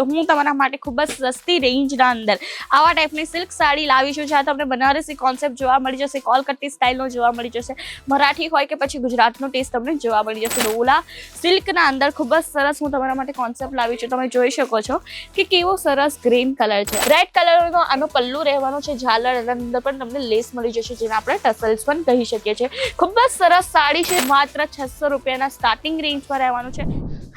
તો હું તમારા માટે ખૂબ જ સસ્તી રેન્જના અંદર આવા ટાઈપની સિલ્ક સાડી લાવી છું, જ્યાં તમને બનારસી કોન્સેપ્ટ જોવા મળી જશે કોલકટ્ટી સ્ટાઇલનો જોવા મળી જશે, મરાઠી હોય કે પછી ગુજરાતનો ટેસ્ટ તમને જોવા મળી જશે. ઓલા સિલ્કના અંદર ખૂબ જ સરસ હું તમારા માટે કોન્સેપ્ટ લાવી છું. તમે જોઈ શકો છો કે કેવો સરસ ગ્રીન કલર છે. રેડ કલરનો આનો પલ્લુ રહેવાનો છે, ઝાલર અને અંદર પણ તમને લેસ મળી જશે, જેને આપણે ટસલ્સ પણ કહી શકીએ છીએ. ખૂબ જ સરસ સાડી છે, માત્ર છસો રૂપિયાના સ્ટાર્ટિંગ રેન્જમાં રહેવાનું છે.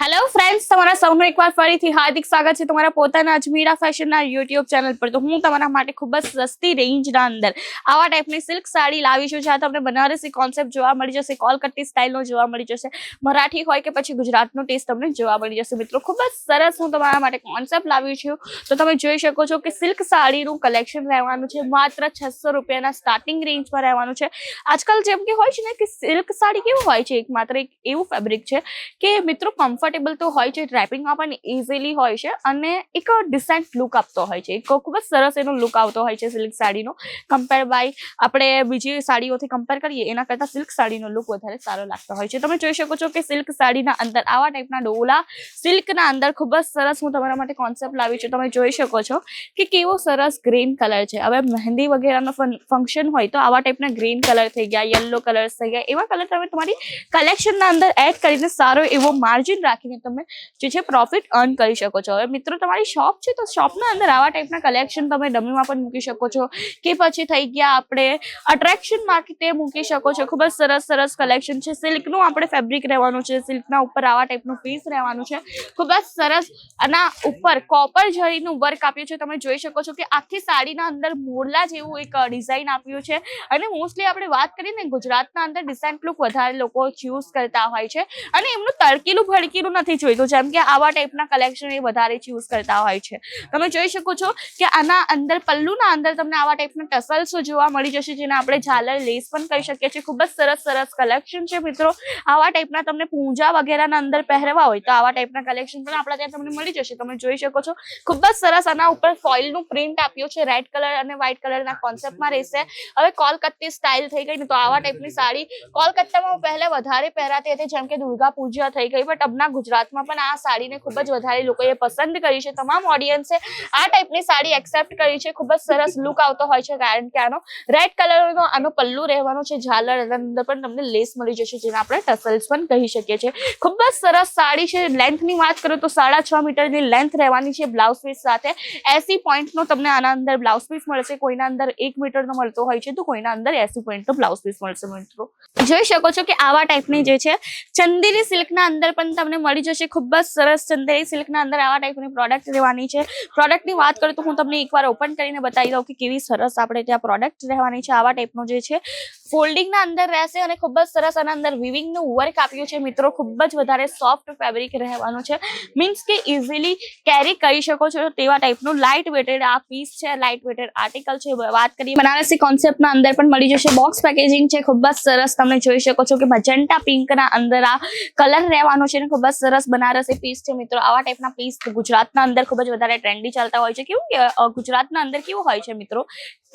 હેલો ફ્રેન્ડ્સ તમારા સૌનું એકવાર ફરીથી હાર્દિક સ્વાગત છે તમારા પોતાના અજમીરા ફેશનના યુટ્યુબ ચેનલ પર. તો હું તમારા માટે ખૂબ જ સસ્તી રેન્જના અંદર આવા ટાઈપની સિલ્ક સાડી લાવી છું, જ્યાં તમને બનારસી કોન્સેપ્ટ જોવા મળી જશે કોલકટ્ટી સ્ટાઇલનો જોવા મળી જશે, મરાઠી હોય કે પછી ગુજરાતનો ટેસ્ટ તમને જોવા મળી જશે. મિત્રો, ખૂબ જ સરસ હું તમારા માટે કોન્સેપ્ટ લાવી છું. તો તમે જોઈ શકો છો કે સિલ્ક સાડીનું કલેક્શન રહેવાનું છે, માત્ર છસો રૂપિયાના સ્ટાર્ટિંગ રેન્જમાં રહેવાનું છે. આજકાલ જેમ કે હોય છે ને કે સિલ્ક સાડી કેવું હોય છે, એક માત્ર એક એવું ફેબ્રિક છે કે મિત્રો કમ્ફર્ટેબલ તો હોય છે ડ્રેપિંગમાં પણ ઇઝીલી હોય છે અને એક ડિસેન્ટ લુક આપતો હોય છે. એક ખૂબ જ સરસ એનો લુક આવતો હોય છે સિલ્ક સાડીનો. કમ્પેર બાય આપણે બીજી સાડીઓથી કમ્પેર કરીએ, એના કરતાં સિલ્ક સાડીનો લુક વધારે સારો લાગતો હોય છે. તમે જોઈ શકો છો કે સિલ્ક સાડીના અંદર આવા ટાઈપના ડોલા સિલ્કના અંદર ખૂબ જ સરસ હું તમારા માટે કોન્સેપ્ટ લાવી છું. તમે જોઈ શકો છો કે કેવો સરસ ગ્રીન કલર છે. હવે મહેંદી વગેરેનો ફંક્શન હોય તો આવા ટાઈપના ગ્રીન કલર થઈ ગયા યલો કલર્સ થઈ ગયા, એવા કલર તમે તમારી કલેક્શનના અંદર એડ કરીને સારો એવો માર્જિન રાખીને તમે જે છે પ્રોફિટ અર્ન કરી શકો છો. હવે મિત્રો, તમારી શોપ છે તો શોપના અંદર આવા ટાઈપના કલેક્શન તમે ડમીમાં પણ મૂકી શકો છો કે પછી થઈ ગયા આપણે અટ્રેક્શન માટે મૂકી શકો છો. ખૂબ જ સરસ સરસ કલેક્શન છે. સિલ્કનું આપણે ફેબ્રિક રહેવાનું છે. સિલ્કના ઉપર આવા ટાઈપનું પીસ રહેવાનું છે. ખૂબ જ સરસ આના ઉપર કોપર જરીનું વર્ક આપ્યું છે. તમે જોઈ શકો છો કે આખી સાડીના અંદર મોરલા જેવું એક ડિઝાઇન આપ્યું છે. અને મોસ્ટલી આપણે વાત કરીએ ને ગુજરાતના અંદર ડિસેન્ટ લુક વધારે લોકો ચૂઝ કરતા હોય છે. અને એમનું તડકીલું ભડકીલું નથી જોઈતું જેમ કે આવા ટાઈપના કલેક્શન એ વધારે ચૂઝ કરતા હોય છે. તમે જોઈ શકો છો કે આના અંદર, પલ્લુના અંદર તમને આવા ટાઈપના ટસલ્સો જોવા મળી જશે, જેને આપણે ઝાલર લેસ પણ કહી શકીએ છીએ. ખૂબ જ સરસ સરસ કલેક્શન છે મિત્રો. આવા ટાઈપના તમને પૂજા વગેરેના અંદર પહેરવા હોય તો આવા ટાઈપના કલેક્શન પણ આપણા ત્યાં તમને મળી જશે. તમે જોઈ શકો છો. ખૂબ જ સરસ આના ઉપર ફોઇલનું પ્રિન્ટ આપ્યું છે. રેડ કલર અને વ્હાઇટ કલરના કોન્સેપ્ટમાં રહેશે. હવે કોલકત્તી સ્ટાઇલ થઈ ગઈ ને તો આવા ટાઈપની સાડી કોલકત્તામાં પહેલા વધારે પહેરાતી હતી, જેમ કે દુર્ગા પૂજા થઈ ગઈ બટ અબના ગુજરાતમાં પણ આ સાડીને ખૂબ જ વધારે લોકોએ પસંદ કરી છે. તમામ ઓડિયન્સે આ ટાઈપની સાડી એક્સેપ્ટ કરી છે. ખૂબ જ સરસ લુક આવતો હોય છે કારણ કે આનો રેડ કલરનો આનો પલ્લુ રહેવાનો છે. ઝાલર અંદર પણ તમને લેસ મળી જશે જેને આપણે ટસલ્સ પણ કહી શકીએ છીએ. ખૂબ જ સરસ સાડી છે. લેન્થની વાત કરું તો સાડા છ મીટરની લેન્થ રહેવાની છે બ્લાઉઝ પીસ સાથે. એસી પોઈન્ટનો તમને આના અંદર બ્લાઉઝ પીસ મળશે. કોઈના અંદર એક મીટરનો મળતો હોય છે તો કોઈના અંદર એસી પોઈન્ટનો બ્લાઉઝ પીસ મળશે મિત્રો. જોઈ શકો છો કે આવા ટાઈપની જે છે. ચંદીની સિલ્કના અંદર પણ તમને મળી જશે. ખૂબ જ સરસ ચંદેરી સિલ્કના અંદર આવા ટાઈપની પ્રોડક્ટ રહેવાની છે. પ્રોડક્ટની વાત કરું તો હું તમને એકવાર ઓપન કરીને બતાવી દઉં કે કેવી સરસ આપણે ત્યાં પ્રોડક્ટ રહેવાની છે. આવા ટાઈપનું જે છે ફોલ્ડિંગના અંદર રહેશે અને ખૂબ જ સરસ આના અંદર વિવિંગનું વર્ક આપ્યું છે. મિત્રો, ખૂબ જ વધારે સોફ્ટ ફેબ્રિક રહેવાનું છે. મીન્સ કે ઇઝીલી કેરી કરી શકો છો તેવા ટાઈપનું લાઇટ વેટેડ આ પીસ છે લાઇટ વેટેડ આર્ટિકલ છે. વાત કરીએ બનારસી કોન્સેપ્ટના અંદર પણ મળી જશે. બોક્સ પેકેજિંગ છે, ખૂબ જ સરસ તમે જોઈ શકો છો કે મજંટા પિંકના અંદર આ કલર રહેવાનો છે અને ખૂબ જ સરસ બનારસી પીસ છે. મિત્રો, આવા ટાઈપના પીસ ગુજરાતના અંદર ખૂબ જ વધારે ટ્રેન્ડી ચાલતા હોય છે. કેવું કે ગુજરાતના અંદર કેવું હોય છે, મિત્રો?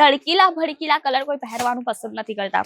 તડકીલા ભડકીલા કલર કોઈ પહેરવાનું પસંદ નથી કરતા.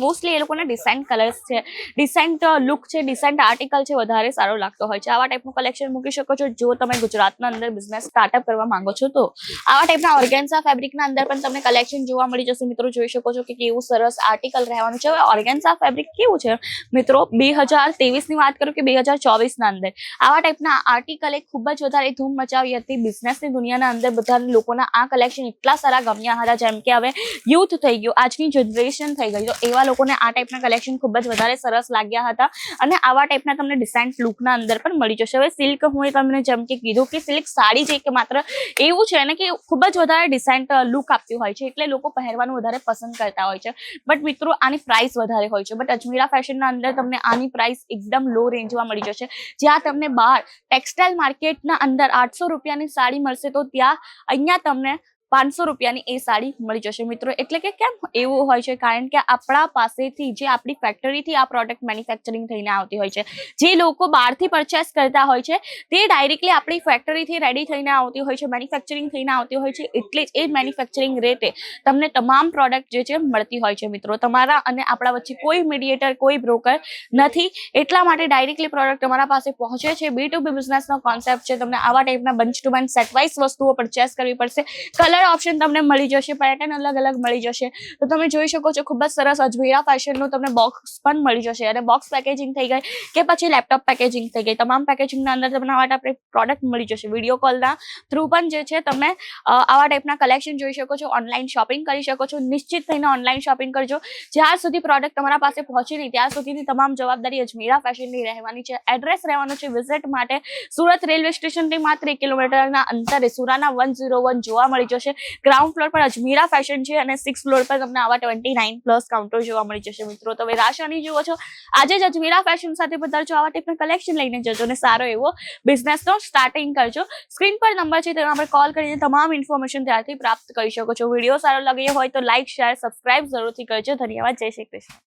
મોસ્ટલી એ લોકોને ડિસેન્ટ કલર્સ છે. ડિસેન્ટ લુક છે ડિસેન્ટ આર્ટિકલ છે, વધારે સારો લાગતો હોય છે. આવા ટાઈપનું કલેક્શન મૂકી શકો છો. જો તમે ગુજરાતના અંદર બિઝનેસ સ્ટાર્ટઅપ કરવા માંગો છો તો. આવા ટાઈપના ઓર્ગેન્સા ફેબ્રિકના અંદર પણ તમને કલેક્શન જોવા મળી જશે. મિત્રો જોઈ શકો છો કે કેવું સરસ આર્ટિકલ રહેવાનું છે. હવે ઓર્ગેન્સા ફેબ્રિક કેવું છે? મિત્રો, બે હજારની વાત કરું કે બે હજાર ચોવીસના અંદર. આવા ટાઈપના આર્ટિકલ ખૂબ જ વધારે ધૂમ મચાવી હતી. બિઝનેસની દુનિયાના અંદર બધા લોકોના આ કલેક્શન એટલા સારા ગમ્યા હતા. જેમ કે હવે યુથ થઈ ગયું. આજની જનરેશન થઈ ગઈ. તો એવા લોકોને આ ટાઈપના કલેક્શન ખૂબ જ વધારે સરસ લાગ્યા હતા. અને આવા ટાઈપના તમને ડિસેન્ટ લુકના અંદર પણ મળી જશે. હવે સિલ્ક હું તમને જેમ કે કીધું કે સિલ્ક સાડી છે કે માત્ર એવું છે ને કે ખૂબ જ વધારે ડિસેન્ટ લુક આપતી હોય છે. એટલે લોકો પહેરવાનું વધારે પસંદ કરતા હોય છે. બટ મિત્રો, આની પ્રાઇસ વધારે હોય છે. બટ અજમીરા ફેશનના અંદર તમને આની પ્રાઇસ એકદમ લો રેન્જમાં મળી જશે. જ્યાં તમને બહાર ટેક્સટાઇલ માર્કેટના અંદર આઠસો રૂપિયાની સાડી મળશે તો ત્યાં અહીંયા તમને પાંચસો રૂપિયાની એ સાડી મળી જશે. મિત્રો, એટલે કે કેમ એવું હોય છે? કારણ કે આપણા પાસેથી જે આપણી ફેક્ટરીથી આ પ્રોડક્ટ મેન્યુફેક્ચરિંગ થઈને આવતી હોય છે, જે લોકો બહારથી પરચેસ કરતા હોય છે, તે ડાયરેક્ટલી આપણી ફેક્ટરીથી રેડી થઈને આવતી હોય છે મેન્યુફેક્ચરિંગ થઈને આવતી હોય છે, એટલે જ એ મેન્યુફેક્ચરિંગ રેટે તમને તમામ પ્રોડક્ટ જે છે મળતી હોય છે. મિત્રો, તમારા અને આપણા વચ્ચે કોઈ મીડિયેટર કોઈ બ્રોકર નથી. એટલા માટે ડાયરેક્ટલી પ્રોડક્ટ તમારા પાસે પહોંચે છે. બી ટુ બી બિઝનેસનો કોન્સેપ્ટ છે. તમને આવા ટાઈપના બંચ ટુ બંચ સેટવાઇઝ વસ્તુઓ પરચેસ કરવી પડશે. કલર ઓપ્શન તમને મળી જશે પેટર્ન અલગ અલગ મળી જશે. તો તમે જોઈ શકો છો, ખૂબ જ સરસ અજમેરા ફેશનનું તમને બોક્સ પણ મળી જશે. અને બોક્સ પેકેજિંગ થઈ ગઈ કે પછી લેપટોપ પેકેજિંગ થઈ ગઈ. તમામ પેકેજિંગના અંદર તમને આવા ટાઈપ પ્રોડક્ટ મળી જશે. વીડિયો કોલના થ્રુ પણ જે છે, તમે આવા ટાઈપના કલેક્શન જોઈ શકો છો ઓનલાઈન શોપિંગ કરી શકો છો. નિશ્ચિત થઈને ઓનલાઈન શોપિંગ કરજો. જ્યાં સુધી પ્રોડક્ટ તમારા પાસે પહોંચી નહીં, ત્યાં સુધીની તમામ જવાબદારી અજમેરા ફેશનની રહેવાની છે. એડ્રેસ રહેવાનું છે વિઝિટ માટે. સુરત રેલવે સ્ટેશનથી માત્ર એક કિલોમીટરના અંતરે સુરાના વન જોવા મળી જશે. ગ્રાઉન્ડ ફ્લોર પર અજમીરા ફેશન છે અને સિક્સ ફ્લોર પર તમને આવા ટ્વેન્ટી નાઇન પ્લસ કાઉન્ટર જોવા મળી જશે મિત્રો. તમે રાશાની જુઓ છો. આજે જ અજમીરા ફેશન સાથે પધારજો. આવા ટાઈપના કલેક્શન લઈને જજો અને સારો એવો બિઝનેસનો સ્ટાર્ટિંગ કરજો. સ્ક્રીન પર નંબર છે, તેના પર કોલ કરીને તમામ ઇન્ફોર્મેશન ત્યાંથી પ્રાપ્ત કરી શકો છો. વીડિયો સારો લાગ્યો હોય તો લાઇક શેર સબસ્ક્રાઇબ જરૂરથી કરજો. ધન્યવાદ. જય શ્રી કૃષ્ણ.